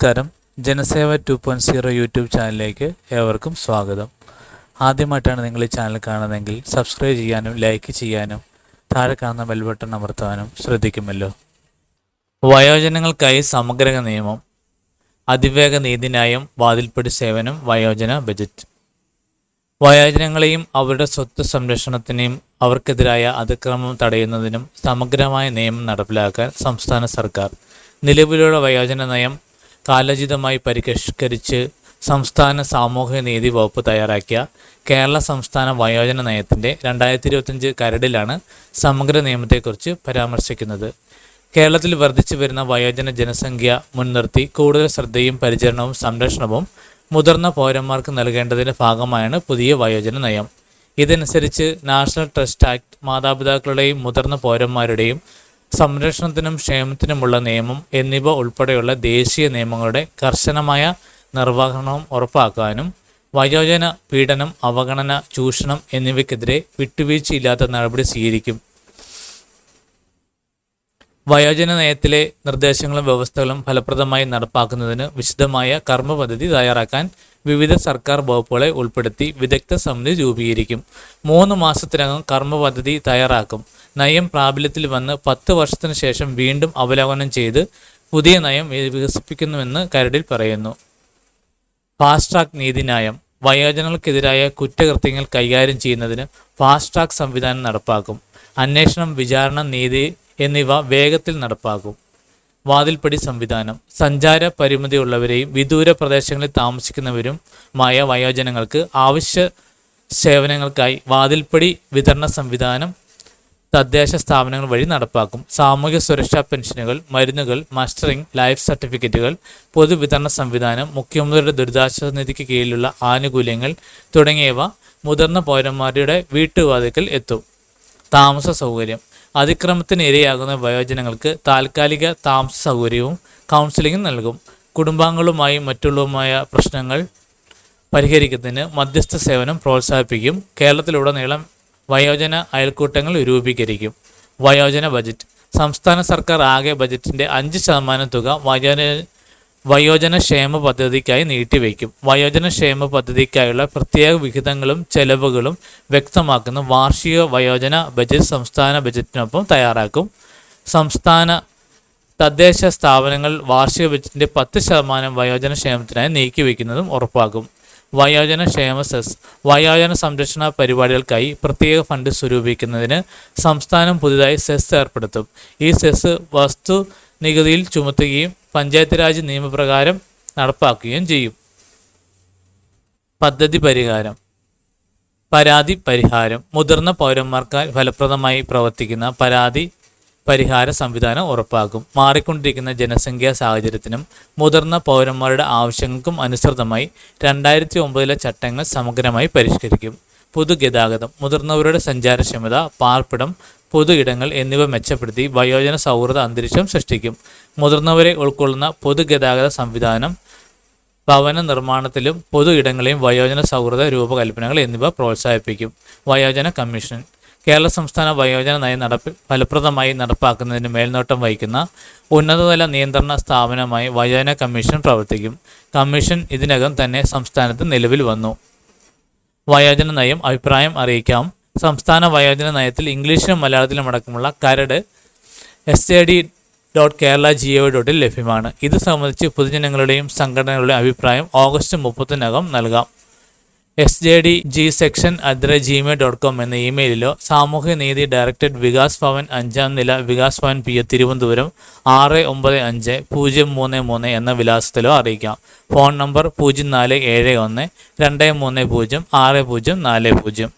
നമസ്കാരം. Janaseva two point zero YouTube ചാനലിലേക്ക് ഏവർക്കും സ്വാഗതം. ആദ്യമായിട്ടാണ് നിങ്ങൾ ഈ ചാനൽ കാണുന്നതെങ്കിൽ സബ്സ്ക്രൈബ് ചെയ്യാനും ലൈക്ക് ചെയ്യാനും താഴെ കാണുന്ന ബെൽ ബട്ടൺ അമർത്താനും ശ്രദ്ധിക്കുമല്ലോ. വയോജനങ്ങൾക്കായി സമഗ്ര നിയമം അതിവേഗ നീതിന്യായം വാതിൽപ്പടി സേവനം വയോജന ബജറ്റ്. വയോജനങ്ങളെയും അവരുടെ സ്വത്ത് സംരക്ഷണത്തിനെയും അവർക്കെതിരായ അതിക്രമം തടയുന്നതിനും സമഗ്രമായ നിയമം നടപ്പിലാക്കാൻ സംസ്ഥാന സർക്കാർ നിലവിലുള്ള വയോജന നയം കാലോചിതമായി പരിഷ്കരിച്ച് സംസ്ഥാന സാമൂഹിക നീതി വകുപ്പ് തയ്യാറാക്കിയ കേരള സംസ്ഥാന വയോജന നയത്തിന്റെ രണ്ടായിരത്തി ഇരുപത്തഞ്ച് കരടിലാണ് സമഗ്ര നിയമത്തെക്കുറിച്ച് പരാമർശിക്കുന്നത്. കേരളത്തിൽ വർദ്ധിച്ചു വരുന്ന വയോജന ജനസംഖ്യ മുൻനിർത്തി കൂടുതൽ ശ്രദ്ധയും പരിചരണവും സംരക്ഷണവും മുതിർന്ന പൗരന്മാർക്ക് നൽകേണ്ടതിന്റെ ഭാഗമായാണ് പുതിയ വയോജന നയം. ഇതനുസരിച്ച് നാഷണൽ ട്രസ്റ്റ് ആക്ട് മാതാപിതാക്കളുടെയും മുതിർന്ന പൗരന്മാരുടെയും സംരക്ഷണത്തിനും ക്ഷേമത്തിനുമുള്ള നിയമം എന്നിവ ഉൾപ്പെടെയുള്ള ദേശീയ നിയമങ്ങളുടെ കർശനമായ നിർവഹണവും ഉറപ്പാക്കാനും വയോജന പീഡനം അവഗണന ചൂഷണം എന്നിവയ്ക്കെതിരെ വിട്ടുവീഴ്ചയില്ലാത്ത നടപടി സ്വീകരിക്കും. വയോജന നയത്തിലെ നിർദ്ദേശങ്ങളും വ്യവസ്ഥകളും ഫലപ്രദമായി നടപ്പാക്കുന്നതിന് വിശദമായ കർമ്മ പദ്ധതി തയ്യാറാക്കാൻ വിവിധ സർക്കാർ വകുപ്പുകളെ ഉൾപ്പെടുത്തി വിദഗ്ധ സമിതി രൂപീകരിക്കും. മൂന്ന് മാസത്തിനകം കർമ്മ പദ്ധതി തയ്യാറാക്കും. നയം പ്രാബല്യത്തിൽ വന്ന് പത്ത് വർഷത്തിന് ശേഷം വീണ്ടും അവലോകനം ചെയ്ത് പുതിയ നയം വികസിപ്പിക്കുന്നുവെന്ന് കരടിൽ പറയുന്നു. ഫാസ്റ്റ് ട്രാക്ക് നീതിന്യായം വയോജനങ്ങൾക്കെതിരായ കുറ്റകൃത്യങ്ങൾ കൈകാര്യം ചെയ്യുന്നതിന് ഫാസ്റ്റ് ട്രാക്ക് സംവിധാനം നടപ്പാക്കും. അന്വേഷണം വിചാരണ നീതി എന്നിവ വേഗത്തിൽ നടപ്പാക്കും വാതിൽപ്പടി സംവിധാനം. സഞ്ചാര പരിമിതിയുള്ളവരെയും വിദൂര പ്രദേശങ്ങളിൽ താമസിക്കുന്നവരുമായ വയോജനങ്ങൾക്ക് ആവശ്യ സേവനങ്ങൾക്കായി വാതിൽപ്പടി വിതരണ സംവിധാനം തദ്ദേശ സ്ഥാപനങ്ങൾ വഴി നടപ്പാക്കും. സാമൂഹ്യ സുരക്ഷാ പെൻഷനുകൾ മരുന്നുകൾ മസ്റ്ററിംഗ് ലൈഫ് സർട്ടിഫിക്കറ്റുകൾ പൊതുവിതരണ സംവിധാനം മുഖ്യമന്ത്രിയുടെ ദുരിതാശ്വാസ നിധിക്ക് കീഴിലുള്ള ആനുകൂല്യങ്ങൾ തുടങ്ങിയവ മുതിർന്ന പൗരന്മാരുടെ വീട്ടുവാതിക്കൽ എത്തും. താമസ സൗകര്യം അതിക്രമത്തിന് ഇരയാകുന്ന വയോജനങ്ങൾക്ക് താൽക്കാലിക താമസ സൗകര്യവും കൗൺസിലിംഗും നൽകും. കുടുംബാംഗങ്ങളുമായും മറ്റുള്ളവുമായ പ്രശ്നങ്ങൾ പരിഹരിക്കുന്നതിന് മധ്യസ്ഥ സേവനം പ്രോത്സാഹിപ്പിക്കും. കേരളത്തിലുടനീളം വയോജന അയൽക്കൂട്ടങ്ങൾ രൂപീകരിക്കും. വയോജന ബജറ്റ്. സംസ്ഥാന സർക്കാർ ആകെ ബജറ്റിന്റെ അഞ്ച് ശതമാനം തുക വയോജന വയോജന ക്ഷേമ പദ്ധതിക്കായി നീട്ടിവെക്കും. വയോജന ക്ഷേമ പദ്ധതിക്കായുള്ള പ്രത്യേക വിഹിതങ്ങളും ചെലവുകളും വ്യക്തമാക്കുന്ന വാർഷിക വയോജന ബജറ്റ് സംസ്ഥാന ബജറ്റിനൊപ്പം തയ്യാറാക്കും. സംസ്ഥാന തദ്ദേശ സ്ഥാപനങ്ങൾ വാർഷിക ബജറ്റിന്റെ പത്ത് ശതമാനം വയോജന ക്ഷേമത്തിനായി നീക്കിവെക്കുന്നതും ഉറപ്പാക്കും. വയോജന ക്ഷേമ സെസ് വയോജന സംരക്ഷണ പരിപാടികൾക്കായി പ്രത്യേക ഫണ്ട് സ്വരൂപിക്കുന്നതിന് സംസ്ഥാനം പുതുതായി സെസ് ഏർപ്പെടുത്തും. ഈ സെസ് വസ്തു നികുതിയിൽ ചുമത്തുകയും പഞ്ചായത്ത് രാജ് നിയമപ്രകാരം നടപ്പാക്കുകയും ചെയ്യും. പദ്ധതി പരിഹാരം. പരാതി പരിഹാരം. മുതിർന്ന പൗരന്മാർക്ക് ഫലപ്രദമായി പ്രവർത്തിക്കുന്ന പരാതി പരിഹാര സംവിധാനം ഉറപ്പാക്കും. മാറിക്കൊണ്ടിരിക്കുന്ന ജനസംഖ്യാ സാഹചര്യത്തിനും മുതിർന്ന പൗരന്മാരുടെ ആവശ്യങ്ങൾക്കും അനുസൃതമായി രണ്ടായിരത്തി ഒമ്പതിലെ ചട്ടങ്ങൾ സമഗ്രമായി പരിഷ്കരിക്കും. പൊതുഗതാഗതം. മുതിർന്നവരുടെ സഞ്ചാരക്ഷമത പാർപ്പിടം പൊതു ഇടങ്ങൾ എന്നിവ മെച്ചപ്പെടുത്തി വയോജന സൗഹൃദ അന്തരീക്ഷം സൃഷ്ടിക്കും. മുതിർന്നവരെ ഉൾക്കൊള്ളുന്ന പൊതുഗതാഗത സംവിധാനം ഭവന നിർമ്മാണത്തിലും പൊതു ഇടങ്ങളെയും വയോജന സൗഹൃദ രൂപകൽപ്പനകൾ എന്നിവ പ്രോത്സാഹിപ്പിക്കും. വയോജന കമ്മീഷൻ. കേരള സംസ്ഥാന വയോജന നയം നടപ്പി ഫലപ്രദമായി നടപ്പാക്കുന്നതിന് മേൽനോട്ടം വഹിക്കുന്ന ഉന്നതതല നിയന്ത്രണ സ്ഥാപനമായി വയോജന കമ്മീഷൻ പ്രവർത്തിക്കും. കമ്മീഷൻ ഇതിനകം തന്നെ സംസ്ഥാനത്ത് നിലവിൽ വന്നു. വയോജന നയം അഭിപ്രായം അറിയിക്കാം. സംസ്ഥാന വയോജന നയത്തിൽ ഇംഗ്ലീഷിലും മലയാളത്തിലും അടക്കമുള്ള കരട് S A D dot Kerala G O ഡോട്ടിൽ ലഭ്യമാണ്. ഇത് സംബന്ധിച്ച് പൊതുജനങ്ങളുടെയും സംഘടനകളുടെയും അഭിപ്രായം ഓഗസ്റ്റ് മുപ്പത്തിനകം നൽകാം. S J D G section at Gmail dot com എന്ന ഇമെയിലിലോ സാമൂഹ്യ നീതി ഡയറക്ടറേറ്റ് വികാസ് ഭവൻ അഞ്ചാം നില വികാസ് ഭവൻ പി എ തിരുവനന്തപുരം ആറ് ഒമ്പത് അഞ്ച് പൂജ്യം മൂന്ന് മൂന്ന് എന്ന വിലാസത്തിലോ അറിയിക്കാം. ഫോൺ നമ്പർ പൂജ്യം നാല് ഏഴ് ഒന്ന് രണ്ട് മൂന്ന് പൂജ്യം ആറ് പൂജ്യം നാല് പൂജ്യം.